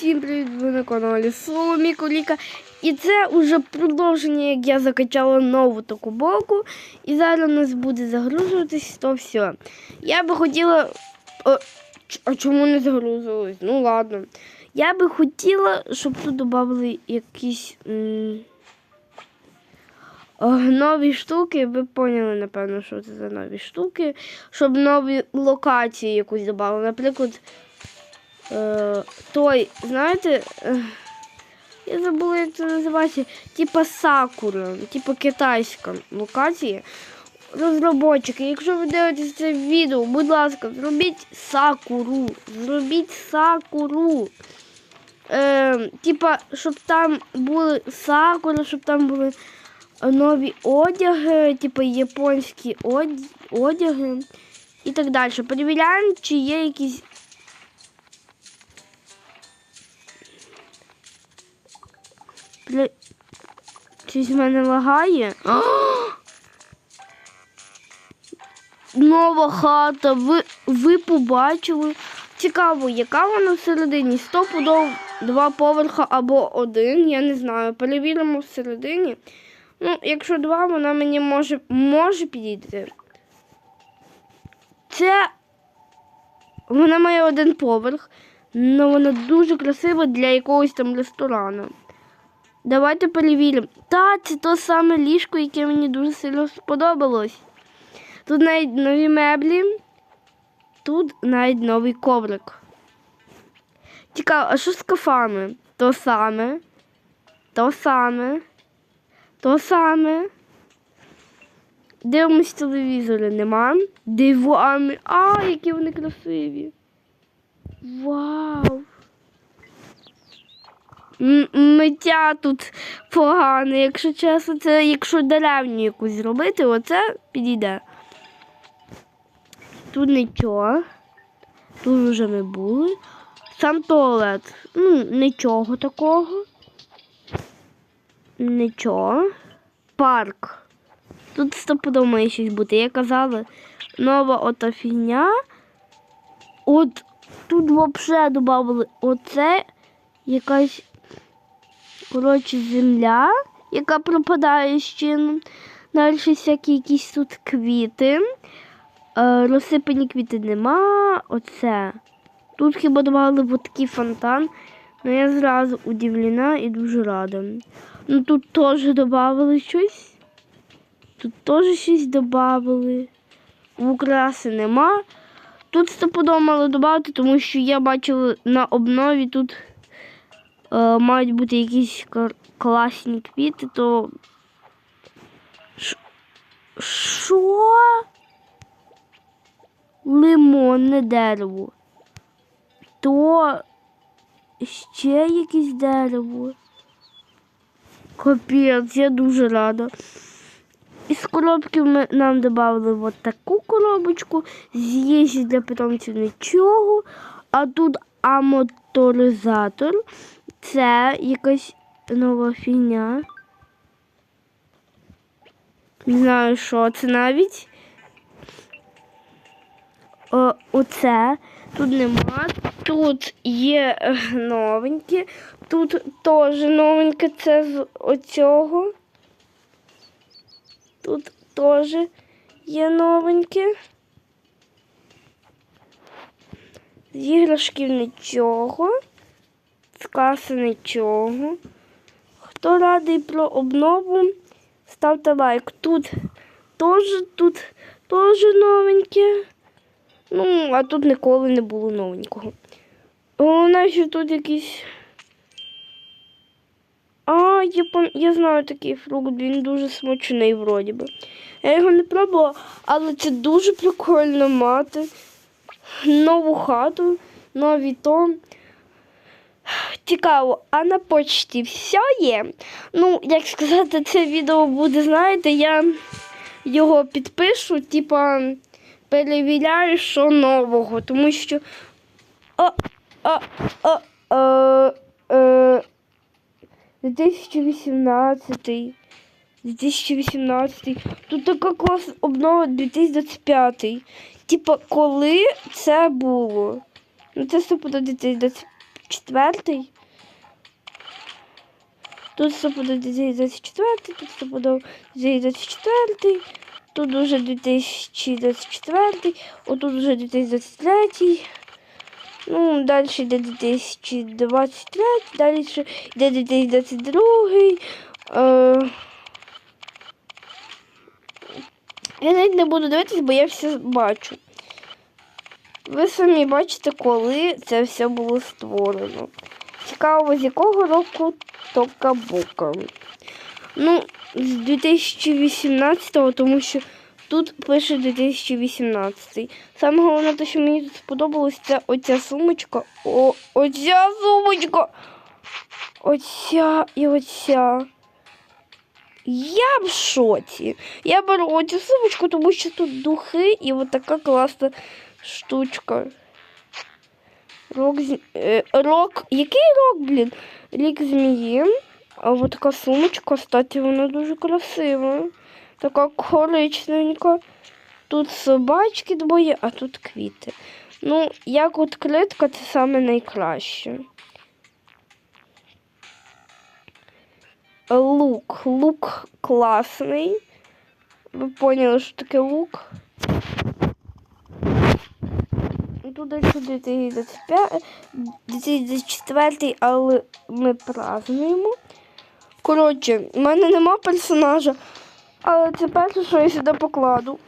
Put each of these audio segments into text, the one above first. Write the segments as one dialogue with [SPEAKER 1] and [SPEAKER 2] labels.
[SPEAKER 1] Всім привіт, ви на каналі Соломі Куліка. І це вже продовження, як я закачала нову таку боку. І зараз у нас буде загружуватись то все. Я би хотіла. А чому не загрузилось? Ну ладно. Я би хотіла, щоб тут додали якісь нові штуки. Ви поняли, напевно, що це за нові штуки. Щоб нові локації якусь додали. Наприклад. Е, той, знаєте, е, я забула, як це називається, типа Сакура, типа китайська локація. Розробочики, якщо ви дивитесь це відео, будь ласка, зробіть сакуру. Зробіть сакуру. Е, типа, щоб там були сакури, щоб там були нові одяги, типа японські одяги і так далі. Перевіряємо, чи є якісь Бля... Щось в мене лагає. Нова хата. Ви, ви побачили. Цікаво, яка вона всередині? Сто пудов два поверха або один. Я не знаю. Перевіримо всередині. Ну, якщо два, вона мені може, може підійти. Це вона має один поверх, але вона дуже красива для якогось там ресторану. Давайте перевіримо. Та, це то саме ліжко, яке мені дуже сильно сподобалось. Тут навіть нові меблі, тут навіть новий коврик. Цікаво, а що з кафами? То саме, то саме, то саме. Дивимось телевізори, нема. Дивами. А, які вони красиві. Вау! Миття тут погане, якщо чесно, це якщо деревню якусь зробити, оце підійде. Тут нічого. Тут вже ми були. Сам туалет. Ну, нічого такого. Нічого. Парк. Тут стопудово має щось бути. Я казала, нова ота фігня. От тут взагалі додали оце якась коротше, земля, яка пропадає з чином. Далі всякі якісь тут квіти. Е, розсипані квіти нема. Оце. Тут хіба вот такий фонтан. Ну я зразу удивлена і дуже рада. Ну тут теж додали щось. Тут теж щось додали. Украси нема. Тут стопудово мало додати, тому що я бачила на обнові тут мають бути якісь класні квіти, то. Що? Лимонне дерево. То ще якесь дерево. Капець, я дуже рада. Із коробки ми, нам додали от таку коробочку, з їжі для питомців нічого, а тут амоторизатор. Це якась нова фігня. Не знаю, що це навіть. О, оце. Тут нема. Тут є е, новеньке. Тут теж новеньке. Це з оцього. Тут теж є новеньке. З іграшків нічого. З нічого. Хто радий про обнову, ставте лайк. Тут теж, тут теж новеньке. Ну, а тут ніколи не було новенького. Головне, що тут якийсь. А, я, я знаю такий фрукт, він дуже смачний вроді би. Я його не пробувала, але це дуже прикольно мати. Нову хату, нові то. Цікаво, а на почті все є. Ну, як сказати, це відео буде, знаєте, я його підпишу, типа перевіряю, що нового, тому що. О, о, о, о, е, 2018. 2018. Тут така класна обнова 2025. Типа, коли це було? Ну, це стопудово 2025 2024. Тут стопудов 2024, тут стопудов 2024, тут уже 2024, отут уже 2023. Ну, далі йде 2023, далі йде 2022. Е, я навіть не буду дивитись, бо я все бачу. Ви самі бачите, коли це все було створено. Цікаво, з якого року Токабука. Ну, з 2018-го, тому що тут пише 2018. Саме головне, те, що мені тут сподобалось, це оця сумочка. О, оця сумочка. Оця і оця. Я в шоці. Я беру оцю сумочку, тому що тут духи і от така класна штучка. Рок, з- е, рок. Який рок, блін? Рік змії. А от така сумочка, кстати, вона дуже красива. Така коричневенька. Тут собачки двоє, а тут квіти. Ну, як відкритка, це саме найкраще. Лук. Лук класний. Ви поняли, що таке лук? Далі 2025, 2024, але ми празднуємо. Коротше, в мене нема персонажа, але це перше, що я сюди покладу.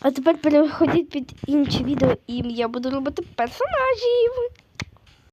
[SPEAKER 1] А тепер переходіть під інші відео, і я буду робити персонажів.